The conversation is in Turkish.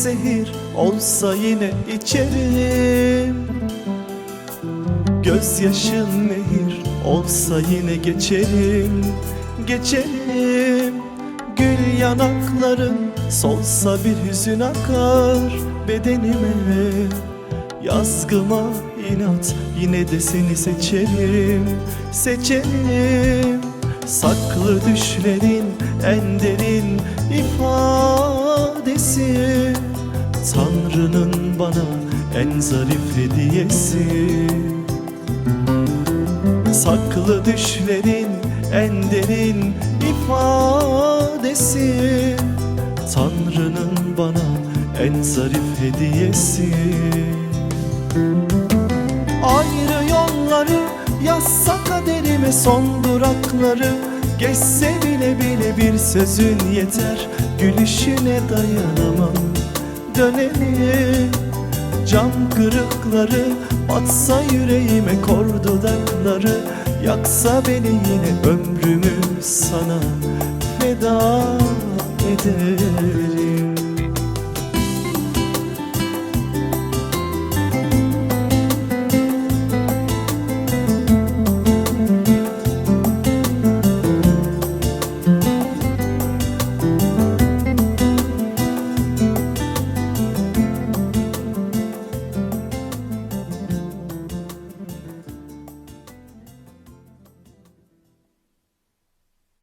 Zehir olsa yine içerim. Gözyaşın nehir olsa yine geçerim Geçerim. Gül yanakların solsa bir hüzün akar bedenime. Yazgıma inat yine de seni seçerim Seçerim. Saklı düşlerin en derin ifadesi Tanrı'nın bana en zarif hediyesi. Saklı düşlerin en derin ifadesi. Tanrı'nın bana en zarif hediyesi. Ayrı yolları yazsa kaderime son durakları. Geçse bile bile bir sözün yeter. Gülüşüne dayanamam dönelim Cam kırıkları batsa yüreğime kor dudakları Yaksa beni yine ömrümü sana feda ederim